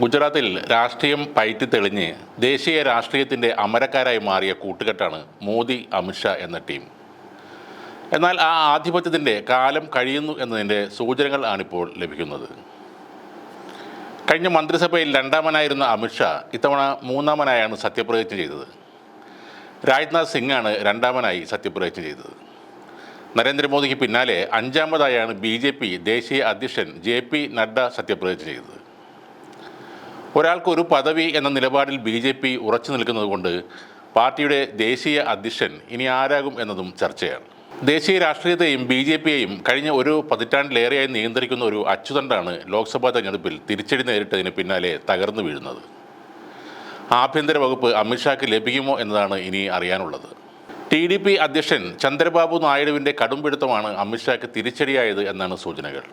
ഗുജറാത്തിൽ രാഷ്ട്രീയം പയറ്റി തെളിഞ്ഞ് ദേശീയ രാഷ്ട്രീയത്തിന്റെ അമരക്കാരായി മാറിയ കൂട്ടുകെട്ടാണ് മോദി അമിത്ഷാ എന്ന ടീം. എന്നാൽ ആ ആധിപത്യത്തിന്റെ കാലം കഴിയുന്നു എന്നതിന്റെ സൂചനകൾ ആണിപ്പോൾ ലഭിക്കുന്നത്. കഴിഞ്ഞ മന്ത്രിസഭയിൽ രണ്ടാമനായിരുന്ന അമിത്ഷാ ഇത്തവണ മൂന്നാമനായാണ് സത്യപ്രതിജ്ഞ ചെയ്തത്. രാജ്നാഥ് സിംഗാണ് രണ്ടാമനായി സത്യപ്രതിജ്ഞ ചെയ്തത്. നരേന്ദ്രമോദിക്ക് പിന്നാലെ അഞ്ചാമതായാണ് ബി ദേശീയ അധ്യക്ഷൻ ജെ നഡ്ഡ സത്യപ്രതിജ്ഞ ചെയ്തത്. ഒരാൾക്ക് ഒരു പദവി എന്ന നിലപാടിൽ ബി ജെ പി ഉറച്ചു നിൽക്കുന്നതുകൊണ്ട് പാർട്ടിയുടെ ദേശീയ അധ്യക്ഷൻ ഇനി ആരാകും എന്നതും ചർച്ചയാണ്. ദേശീയ രാഷ്ട്രീയത്തെയും ബി ജെ പിയെയും കഴിഞ്ഞ ഒരു പതിറ്റാണ്ടിലേറെയായി നിയന്ത്രിക്കുന്ന ഒരു അച്ചുതണ്ടാണ് ലോക്സഭാ തെരഞ്ഞെടുപ്പിൽ തിരിച്ചടി നേരിട്ടതിന് പിന്നാലെ തകർന്നു വീഴുന്നത്. ആഭ്യന്തര വകുപ്പ് അമിത്ഷാക്ക് ലഭിക്കുമോ എന്നതാണ് ഇനി അറിയാനുള്ളത്. ടി ഡി പി അധ്യക്ഷൻ ചന്ദ്രബാബു നായിഡുവിന്റെ കടുംപിടുത്തമാണ് അമിത്ഷാക്ക് തിരിച്ചടിയായത് എന്നാണ് സൂചനകൾ.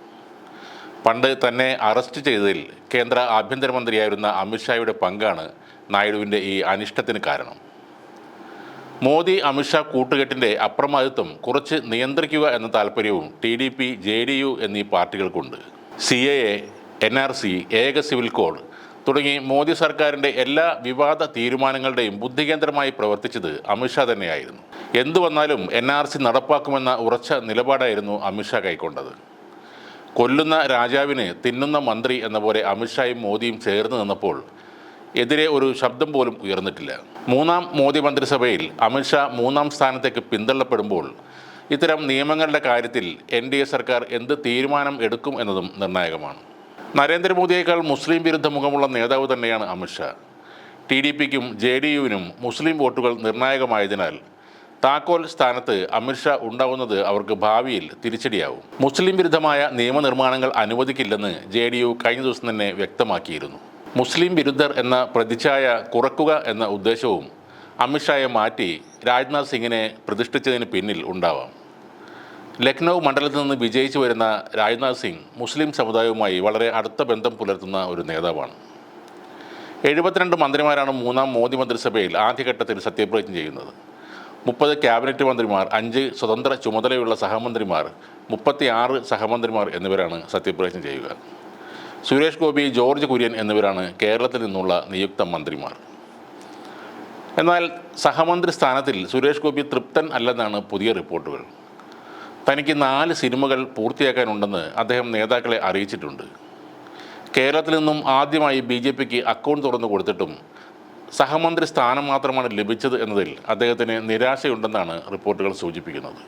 പണ്ട് തന്നെ അറസ്റ്റ് ചെയ്തതിൽ കേന്ദ്ര ആഭ്യന്തരമന്ത്രിയായിരുന്ന അമിത്ഷായുടെ പങ്കാണ് നായിഡുവിന്റെ ഈ അനിഷ്ടത്തിന് കാരണം. മോദി അമിത്ഷാ കൂട്ടുകെട്ടിന്റെ അപ്രമാദിത്വം കുറച്ച് നിയന്ത്രിക്കുക എന്ന താല്പര്യവും T D P J D U എന്നീ പാർട്ടികൾക്കുണ്ട്. C A A N R C ഏക സിവിൽ കോഡ് തുടങ്ങി മോദി സർക്കാരിന്റെ എല്ലാ വിവാദ തീരുമാനങ്ങളുടെയും ബുദ്ധികേന്ദ്രമായി പ്രവർത്തിച്ചത് അമിത്ഷാ തന്നെയായിരുന്നു. എന്തു വന്നാലും എൻ നടപ്പാക്കുമെന്ന ഉറച്ച നിലപാടായിരുന്നു അമിത്ഷാ കൈക്കൊണ്ടത്. കൊല്ലുന്ന രാജാവിനെ തിന്നുന്ന മന്ത്രി എന്ന പോലെ അമിത്ഷായും മോദിയും ചേർന്ന് നിന്നപ്പോൾ എതിരെ ഒരു ശബ്ദം പോലും ഉയർന്നിട്ടില്ല. മൂന്നാം മോദി മന്ത്രിസഭയിൽ അമിത്ഷാ മൂന്നാം സ്ഥാനത്തേക്ക് പിന്തള്ളപ്പെടുമ്പോൾ ഇത്തരം നിയമങ്ങളുടെ കാര്യത്തിൽ എൻ ഡി എ സർക്കാർ എന്ത് തീരുമാനം എടുക്കും എന്നതും നിർണായകമാണ്. നരേന്ദ്രമോദിയേക്കാൾ മുസ്ലിം വിരുദ്ധ മുഖമുള്ള നേതാവ് തന്നെയാണ് അമിത്ഷാ ടി ഡി പിക്കും ജെ ഡി യുവിനും മുസ്ലിം വോട്ടുകൾ നിർണായകമായതിനാൽ താക്കോൽ സ്ഥാനത്ത് അമിത്ഷാ ഉണ്ടാവുന്നത് അവർക്ക് ഭാവിയിൽ തിരിച്ചടിയാവും. മുസ്ലിം വിരുദ്ധമായ നിയമനിർമ്മാണങ്ങൾ അനുവദിക്കില്ലെന്ന് ജെ ഡി യു കഴിഞ്ഞ ദിവസം തന്നെ വ്യക്തമാക്കിയിരുന്നു. മുസ്ലിം വിരുദ്ധർ എന്ന പ്രതിച്ഛായ കുറക്കുക എന്ന ഉദ്ദേശവും അമിത്ഷായെ മാറ്റി രാജ്നാഥ് സിംഗിനെ പ്രതിഷ്ഠിച്ചതിന് പിന്നിൽ ഉണ്ടാവാം. ലക്നൗ മണ്ഡലത്തിൽ നിന്ന് വിജയിച്ചു വരുന്ന രാജ്നാഥ് സിംഗ് മുസ്ലിം സമുദായവുമായി വളരെ അടുത്ത ബന്ധം പുലർത്തുന്ന ഒരു നേതാവാണ്. എഴുപത്തിരണ്ട് മന്ത്രിമാരാണ് മൂന്നാം മോദി മന്ത്രിസഭയിൽ ആദ്യഘട്ടത്തിൽ സത്യപ്രതിജ്ഞ ചെയ്യുന്നത്. മുപ്പത് ക്യാബിനറ്റ് മന്ത്രിമാർ അഞ്ച് സ്വതന്ത്ര ചുമതലയുള്ള സഹമന്ത്രിമാർ മുപ്പത്തി ആറ് സഹമന്ത്രിമാർ എന്നിവരാണ് സത്യപ്രതിജ്ഞ ചെയ്യുക. സുരേഷ് ഗോപി ജോർജ് കുര്യൻ എന്നിവരാണ് കേരളത്തിൽ നിന്നുള്ള നിയുക്ത മന്ത്രിമാർ. എന്നാൽ സഹമന്ത്രി സ്ഥാനത്തിൽ സുരേഷ് ഗോപി തൃപ്തൻ അല്ലെന്നാണ് പുതിയ റിപ്പോർട്ടുകൾ. തനിക്ക് നാല് സിനിമകൾ പൂർത്തിയാക്കാനുണ്ടെന്ന് അദ്ദേഹം നേതാക്കളെ അറിയിച്ചിട്ടുണ്ട്. കേരളത്തിൽ നിന്നും ആദ്യമായി ബി ജെ പിക്ക് അക്കൗണ്ട് തുറന്നു കൊടുത്തിട്ടും സഹമന്ത്രി സ്ഥാനം മാത്രമാണ് ലഭിച്ചത് എന്നതിൽ അദ്ദേഹത്തിന് നിരാശയുണ്ടെന്നാണ് റിപ്പോർട്ടുകൾ സൂചിപ്പിക്കുന്നത്.